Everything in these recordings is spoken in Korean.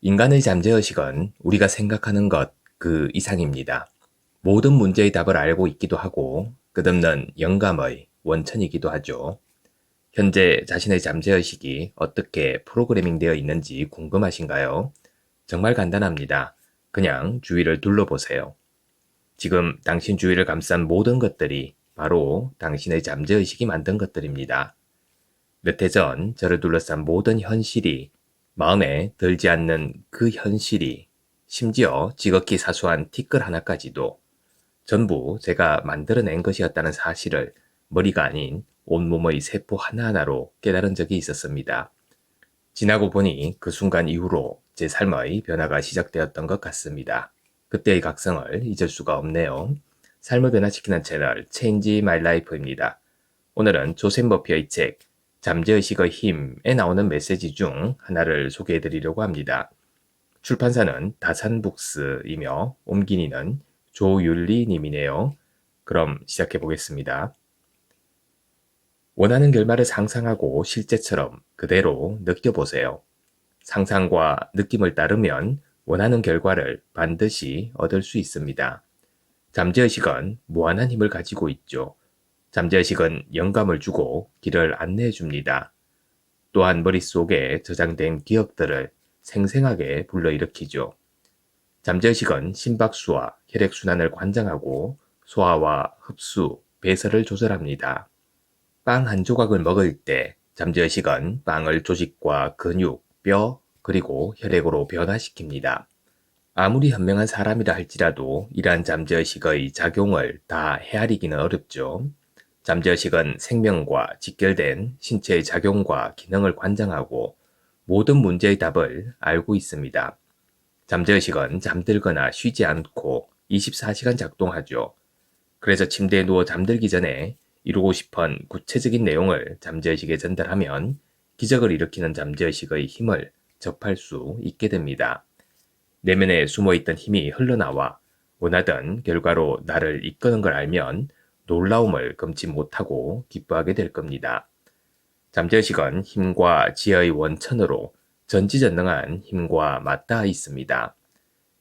인간의 잠재의식은 우리가 생각하는 것 그 이상입니다. 모든 문제의 답을 알고 있기도 하고 끝없는 영감의 원천이기도 하죠. 현재 자신의 잠재의식이 어떻게 프로그래밍 되어 있는지 궁금하신가요? 정말 간단합니다. 그냥 주위를 둘러보세요. 지금 당신 주위를 감싼 모든 것들이 바로 당신의 잠재의식이 만든 것들입니다. 몇 해 전 저를 둘러싼 모든 현실이 마음에 들지 않는 그 현실이 심지어 지극히 사소한 티끌 하나까지도 전부 제가 만들어낸 것이었다는 사실을 머리가 아닌 온몸의 세포 하나하나로 깨달은 적이 있었습니다. 지나고 보니 그 순간 이후로 제 삶의 변화가 시작되었던 것 같습니다. 그때의 각성을 잊을 수가 없네요. 삶을 변화시키는 채널 Change My Life입니다. 오늘은 조셉 머피의 책 잠재의식의 힘에 나오는 메시지 중 하나를 소개해 드리려고 합니다. 출판사는 다산북스이며 옮긴이는 조율리 님이네요. 그럼 시작해 보겠습니다. 원하는 결말을 상상하고 실제처럼 그대로 느껴보세요. 상상과 느낌을 따르면 원하는 결과를 반드시 얻을 수 있습니다. 잠재의식은 무한한 힘을 가지고 있죠. 잠재의식은 영감을 주고 길을 안내해 줍니다. 또한 머릿속에 저장된 기억들을 생생하게 불러일으키죠. 잠재의식은 심박수와 혈액순환을 관장하고 소화와 흡수, 배설을 조절합니다. 빵 한 조각을 먹을 때 잠재의식은 빵을 조직과 근육, 뼈, 그리고 혈액으로 변화시킵니다. 아무리 현명한 사람이라 할지라도 이러한 잠재의식의 작용을 다 헤아리기는 어렵죠. 잠재의식은 생명과 직결된 신체의 작용과 기능을 관장하고 모든 문제의 답을 알고 있습니다. 잠재의식은 잠들거나 쉬지 않고 24시간 작동하죠. 그래서 침대에 누워 잠들기 전에 이루고 싶은 구체적인 내용을 잠재의식에 전달하면 기적을 일으키는 잠재의식의 힘을 접할 수 있게 됩니다. 내면에 숨어있던 힘이 흘러나와 원하던 결과로 나를 이끄는 걸 알면 놀라움을 금치 못하고 기뻐하게 될 겁니다. 잠재의식은 힘과 지혜의 원천으로 전지전능한 힘과 맞닿아 있습니다.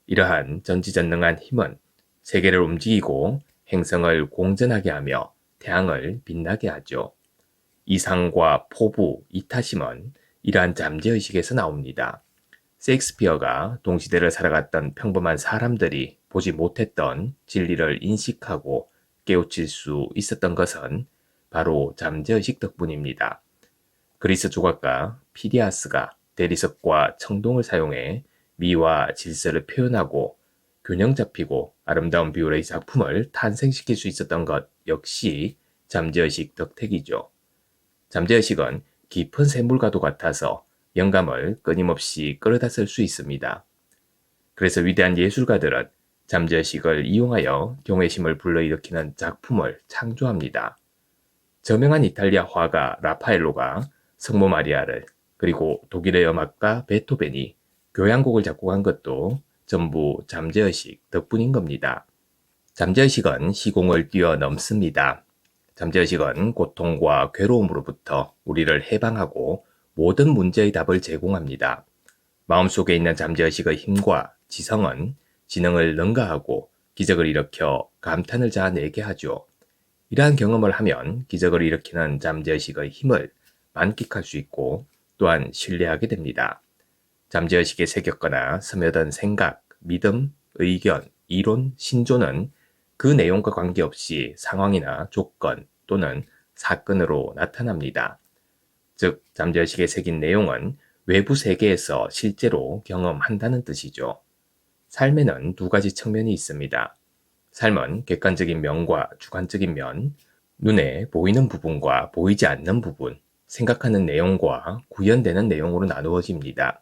이러한 전지전능한 힘은 세계를 움직이고 행성을 공전하게 하며 태양을 빛나게 하죠. 이상과 포부, 이타심은 이러한 잠재의식에서 나옵니다. 세익스피어가 동시대를 살아갔던 평범한 사람들이 보지 못했던 진리를 인식하고 깨우칠 수 있었던 것은 바로 잠재의식 덕분입니다. 그리스 조각가 피디아스가 대리석과 청동을 사용해 미와 질서를 표현하고 균형 잡히고 아름다운 비율의 작품을 탄생시킬 수 있었던 것 역시 잠재의식 덕택이죠. 잠재의식은 깊은 샘물과도 같아서 영감을 끊임없이 끌어다 쓸 수 있습니다. 그래서 위대한 예술가들은 잠재의식을 이용하여 경외심을 불러일으키는 작품을 창조합니다. 저명한 이탈리아 화가 라파엘로가 성모 마리아를 그리고 독일의 음악가 베토벤이 교향곡을 작곡한 것도 전부 잠재의식 덕분인 겁니다. 잠재의식은 시공을 뛰어넘습니다. 잠재의식은 고통과 괴로움으로부터 우리를 해방하고 모든 문제의 답을 제공합니다. 마음속에 있는 잠재의식의 힘과 지성은 지능을 능가하고 기적을 일으켜 감탄을 자아내게 하죠. 이러한 경험을 하면 기적을 일으키는 잠재의식의 힘을 만끽할 수 있고 또한 신뢰하게 됩니다. 잠재의식에 새겼거나 스며든 생각, 믿음, 의견, 이론, 신조는 그 내용과 관계없이 상황이나 조건 또는 사건으로 나타납니다. 즉, 잠재의식에 새긴 내용은 외부 세계에서 실제로 경험한다는 뜻이죠. 삶에는 두 가지 측면이 있습니다. 삶은 객관적인 면과 주관적인 면, 눈에 보이는 부분과 보이지 않는 부분, 생각하는 내용과 구현되는 내용으로 나누어집니다.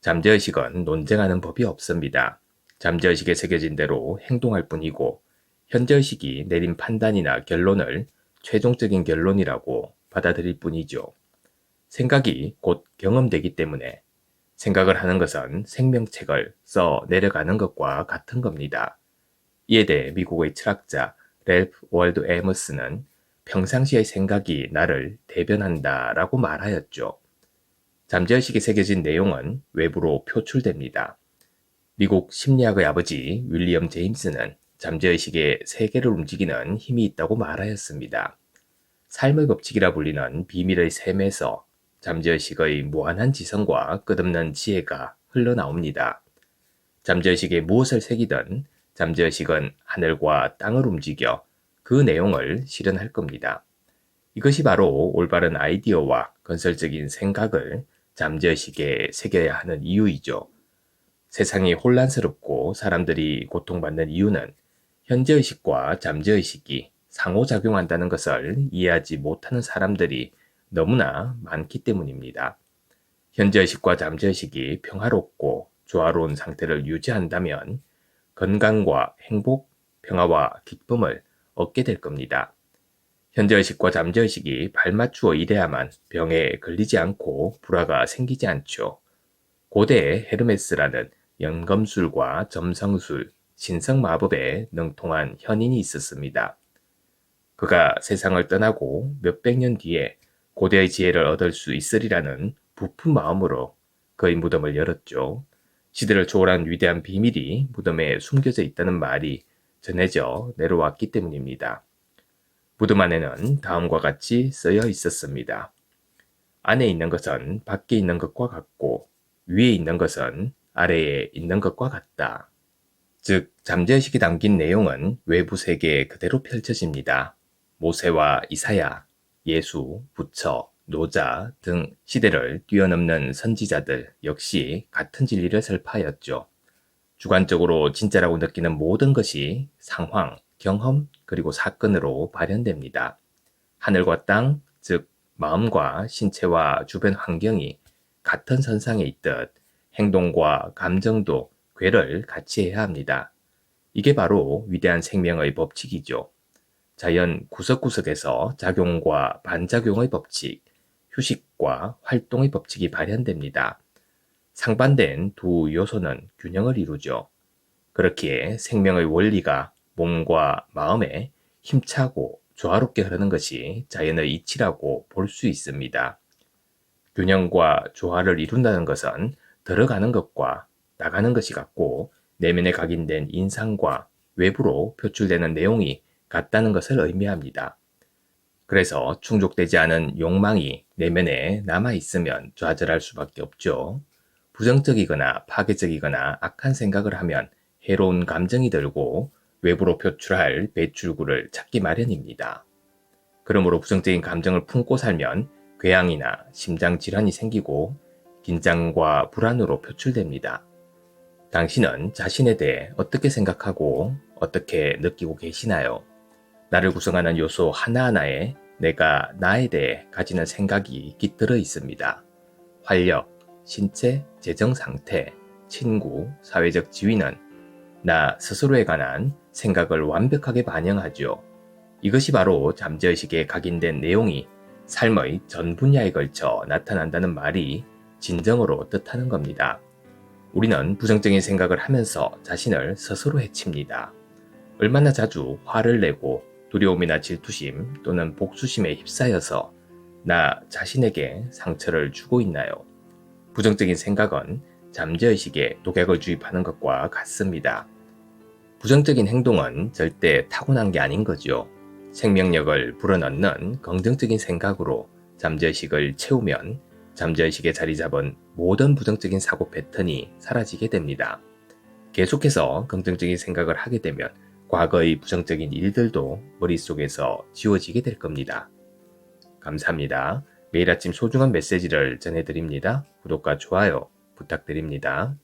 잠재의식은 논쟁하는 법이 없습니다. 잠재의식에 새겨진 대로 행동할 뿐이고 현재의식이 내린 판단이나 결론을 최종적인 결론이라고 받아들일 뿐이죠. 생각이 곧 경험되기 때문에 생각을 하는 것은 생명책을 써 내려가는 것과 같은 겁니다. 이에 대해 미국의 철학자 렐프 월드 에머스는 평상시의 생각이 나를 대변한다 라고 말하였죠. 잠재의식에 새겨진 내용은 외부로 표출됩니다. 미국 심리학의 아버지 윌리엄 제임스는 잠재의식의 세계를 움직이는 힘이 있다고 말하였습니다. 삶의 법칙이라 불리는 비밀의 셈에서 잠재의식의 무한한 지성과 끝없는 지혜가 흘러나옵니다. 잠재의식에 무엇을 새기든 잠재의식은 하늘과 땅을 움직여 그 내용을 실현할 겁니다. 이것이 바로 올바른 아이디어와 건설적인 생각을 잠재의식에 새겨야 하는 이유이죠. 세상이 혼란스럽고 사람들이 고통받는 이유는 현재의식과 잠재의식이 상호작용한다는 것을 이해하지 못하는 사람들이 너무나 많기 때문입니다. 현재의식과 잠재의식이 평화롭고 조화로운 상태를 유지한다면 건강과 행복, 평화와 기쁨을 얻게 될 겁니다. 현재의식과 잠재의식이 발맞추어 일해야만 병에 걸리지 않고 불화가 생기지 않죠. 고대 헤르메스라는 연금술과 점성술, 신성 마법에 능통한 현인이 있었습니다. 그가 세상을 떠나고 몇백 년 뒤에 고대의 지혜를 얻을 수 있으리라는 부푼 마음으로 그의 무덤을 열었죠. 시대를 초월한 위대한 비밀이 무덤에 숨겨져 있다는 말이 전해져 내려왔기 때문입니다. 무덤 안에는 다음과 같이 쓰여 있었습니다. 안에 있는 것은 밖에 있는 것과 같고 위에 있는 것은 아래에 있는 것과 같다. 즉, 잠재의식이 담긴 내용은 외부 세계에 그대로 펼쳐집니다. 모세와 이사야, 예수, 부처, 노자 등 시대를 뛰어넘는 선지자들 역시 같은 진리를 설파하였죠. 주관적으로 진짜라고 느끼는 모든 것이 상황, 경험, 그리고 사건으로 발현됩니다. 하늘과 땅, 즉 마음과 신체와 주변 환경이 같은 선상에 있듯 행동과 감정도 괴를 같이 해야 합니다. 이게 바로 위대한 생명의 법칙이죠. 자연 구석구석에서 작용과 반작용의 법칙, 휴식과 활동의 법칙이 발현됩니다. 상반된 두 요소는 균형을 이루죠. 그렇기에 생명의 원리가 몸과 마음에 힘차고 조화롭게 흐르는 것이 자연의 이치라고 볼 수 있습니다. 균형과 조화를 이룬다는 것은 들어가는 것과 나가는 것이 같고 내면에 각인된 인상과 외부로 표출되는 내용이 같다는 것을 의미합니다. 그래서 충족되지 않은 욕망이 내면에 남아 있으면 좌절할 수밖에 없죠. 부정적이거나 파괴적이거나 악한 생각을 하면 해로운 감정이 들고 외부로 표출할 배출구를 찾기 마련입니다. 그러므로 부정적인 감정을 품고 살면 궤양이나 심장 질환이 생기고 긴장과 불안으로 표출됩니다. 당신은 자신에 대해 어떻게 생각하고 어떻게 느끼고 계시나요? 나를 구성하는 요소 하나하나에 내가 나에 대해 가지는 생각이 깃들어 있습니다. 활력, 신체, 재정 상태, 친구, 사회적 지위는 나 스스로에 관한 생각을 완벽하게 반영하죠. 이것이 바로 잠재의식에 각인된 내용이 삶의 전 분야에 걸쳐 나타난다는 말이 진정으로 뜻하는 겁니다. 우리는 부정적인 생각을 하면서 자신을 스스로 해칩니다. 얼마나 자주 화를 내고 두려움이나 질투심 또는 복수심에 휩싸여서 나 자신에게 상처를 주고 있나요? 부정적인 생각은 잠재의식에 독약을 주입하는 것과 같습니다. 부정적인 행동은 절대 타고난 게 아닌 거죠. 생명력을 불어넣는 긍정적인 생각으로 잠재의식을 채우면 잠재의식에 자리 잡은 모든 부정적인 사고 패턴이 사라지게 됩니다. 계속해서 긍정적인 생각을 하게 되면 과거의 부정적인 일들도 머릿속에서 지워지게 될 겁니다. 감사합니다. 매일 아침 소중한 메시지를 전해드립니다. 구독과 좋아요 부탁드립니다.